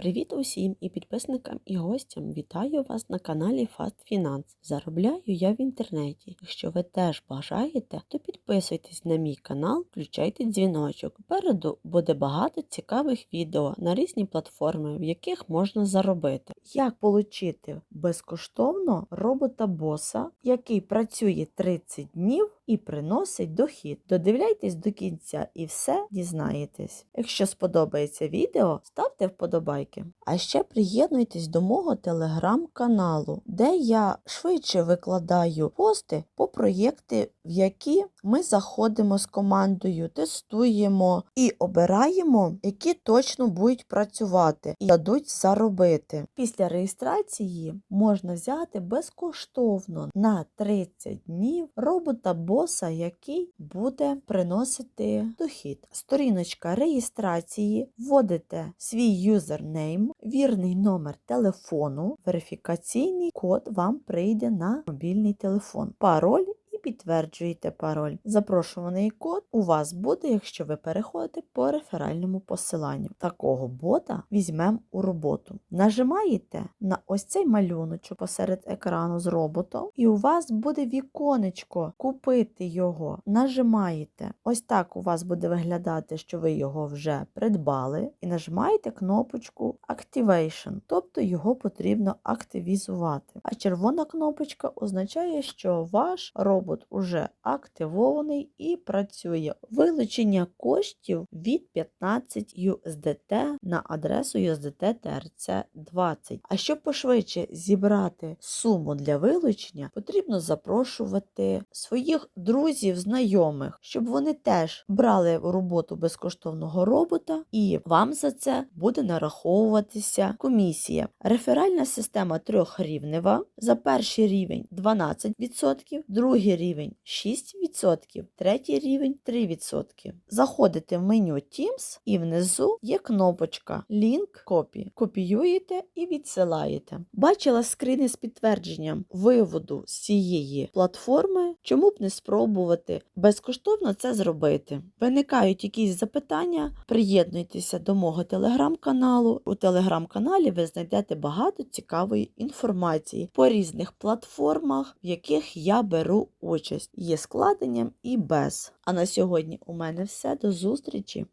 Привіт усім і підписникам і гостям. Вітаю вас на каналі Fast Finance. Заробляю я в інтернеті. Якщо ви теж бажаєте, то підписуйтесь на мій канал, включайте дзвіночок. Попереду буде багато цікавих відео на різні платформи, в яких можна заробити. Як отримати безкоштовно робота-боса, який працює 30 днів і приносить дохід. Додивляйтесь до кінця і все дізнаєтесь. Якщо сподобається відео, ставте вподобайки. А ще приєднуйтесь до мого телеграм-каналу, де я швидше викладаю пости по проєкти, в які ми заходимо з командою, тестуємо і обираємо, які точно будуть працювати і дадуть заробити. Після реєстрації можна взяти безкоштовно на 30 днів робота-боса, який буде приносити дохід. Сторіночка реєстрації, вводите свій юзернейм, вірний номер телефону, верифікаційний код вам прийде на мобільний телефон. Пароль підтверджуєте пароль. Запрошуваний код у вас буде, якщо ви переходите по реферальному посиланню. Такого бота візьмемо у роботу. Нажимаєте на ось цей малюночок посеред екрану з роботом, і у вас буде віконечко купити його. Нажимаєте. Ось так у вас буде виглядати, що ви його вже придбали, і нажимаєте кнопочку Activation, тобто його потрібно активізувати. А червона кнопочка означає, що ваш робот уже активований і працює. Вилучення коштів від 15 USDT на адресу USDT TRC 20. А щоб пошвидше зібрати суму для вилучення, потрібно запрошувати своїх друзів, знайомих, щоб вони теж брали в роботу безкоштовного робота, і вам за це буде нараховуватися комісія. Реферальна система трьохрівнева. За перший рівень 12%, другий рівень 6%, третій рівень 3%. Заходите в меню Teams і внизу є кнопочка Link Copy. Копіюєте і відсилаєте. Бачила скрини з підтвердженням виводу з цієї платформи. Чому б не спробувати безкоштовно це зробити? Виникають якісь запитання, приєднуйтеся до мого телеграм-каналу. У телеграм-каналі ви знайдете багато цікавої інформації по різних платформах, в яких я беру участь. Є складенням і без. А на сьогодні у мене все. До зустрічі!